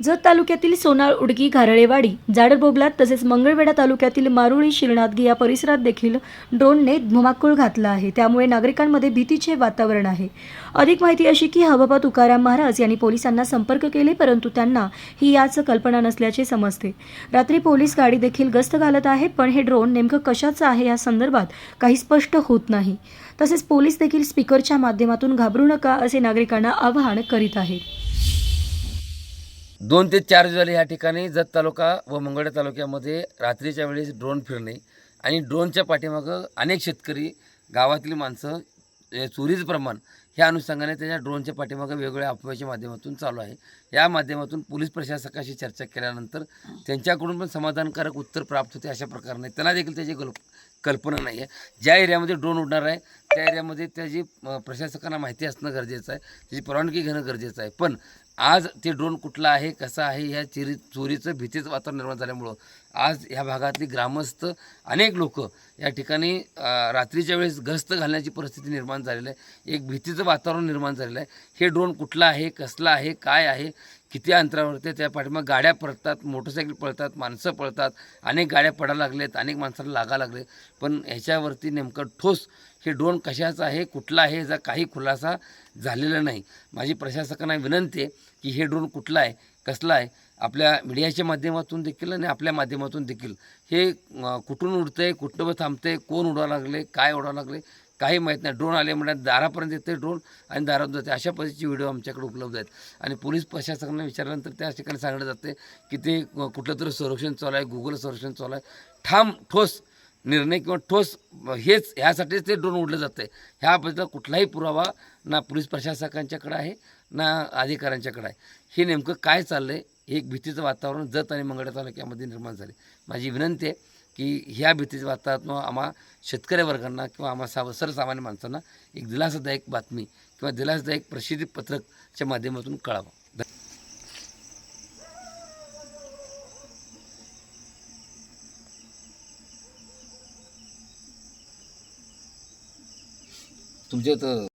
जत तालुक्यातील सोनाळ उडकी घारळेवाडी जाडरबोबलात तसेच मंगळवेढा तालुक्यातील मारुळी शिरणादगी या परिसरात देखील ड्रोनने धुमाकूळ घातला आहे. त्यामुळे नागरिकांमध्ये भीतीचे वातावरण आहे. अधिक माहिती अशी की हवाबा तुकाराम महाराज यांनी पोलिसांना संपर्क केले परंतु त्यांना ही याच कल्पना नसल्याचे समजते. रात्री पोलीस गाडी देखील गस्त घालत आहे पण हे ड्रोन नेमकं कशाचं आहे या संदर्भात काही स्पष्ट होत नाही. तसेच पोलीस देखील स्पीकरच्या माध्यमातून घाबरू नका असे नागरिकांना आवाहन करीत आहेत. दोन ते चार झाले या ठिकाणी जत तालुका व मंगळा तालुक्यामध्ये रात्रीच्या वेळेस ड्रोन फिरणे आणि ड्रोनच्या पाठीमागं अनेक शेतकरी गावातील माणसं चोरीचं प्रमाण ह्या अनुषंगाने त्याच्या ड्रोनच्या पाठीमागं वेगवेगळ्या अफवाच्या माध्यमातून चालू आहे. या माध्यमातून पोलीस प्रशासकाशी चर्चा केल्यानंतर त्यांच्याकडून पण समाधानकारक उत्तर प्राप्त होते अशा प्रकारे त्यांना देखील त्याची कल्प कल्पना नाही आहे ज्या एरियामध्ये ड्रोन उडणार आहे त्या एरियामध्ये त्याची प्रशासकांना माहिती असणं गरजेचं आहे त्याची परवानगी घेणं गरजेचं आहे. पण आज ते ड्रोन कुठला आहे कसा आहे ह्या चिरी चोरीचं भीतीचं वातावरण निर्माण झाल्यामुळं आज ह्या भागातली ग्रामस्थ अनेक लोक या ठिकाणी रात्रीच्या वेळेस गस्त घालण्याची परिस्थिती निर्माण झालेली आहे. एक भीतीचं वातावरण निर्माण झालेलं आहे. हे ड्रोन कुठला आहे कसला आहे काय आहे किती अंतरावरती त्या पाठीमाग गाड्या पळतात मोटरसायकल पळतात माणसं पळतात अनेक गाड्या पडायला लागल्यात अनेक माणसाला लागा लागले. पण ह्याच्यावरती नेमकं ठोस हे ड्रोन कशाचं आहे कुठला आहे याचा काही खुलासा झालेला नाही. माझी प्रशासकांना विनंती आहे की हे ड्रोन कुठला आहे कसला आहे आपल्या मीडियाच्या माध्यमातून देखील आणि आपल्या माध्यमातून देखील. हे कुठून उडतं आहे कुठं आहे कोण उडवा लागले काय उडावं लागले काही माहीत नाही. ड्रोन आले म्हणजे दारापर्यंत येते ड्रोन आणि दारात जाते अशा पद्धतीचे व्हिडिओ आमच्याकडे उपलब्ध आहेत. आणि पोलीस प्रशासकांना विचारल्यानंतर त्या ठिकाणी सांगण्यात जाते की ते कुठलं तरी संरक्षण चालू आहे गुगल संरक्षण चालू आहे. ठाम ठोस निर्णय किंवा ठोस हेच ह्यासाठीच ते ड्रोन उडलं जातं आहे ह्या कुठलाही पुरावा ना पोलीस प्रशासकांच्याकडे आहे ना अधिकाऱ्यांच्याकडे आहे. हे नेमकं काय चाललं आहे एक भीतीचं वातावरण जत आणि मंगळा तालुक्यामध्ये निर्माण झाले माझी विनंती आहे की ह्या भीतीच्या वातावरणात आम्हा शेतकरी वर्गांना किंवा आम्हा साव सर्वसामान्य माणसांना एक दिलासादायक बातमी किंवा दिलासादायक प्रसिद्धी पत्रकच्या माध्यमातून कळावं. तुमच्या इथं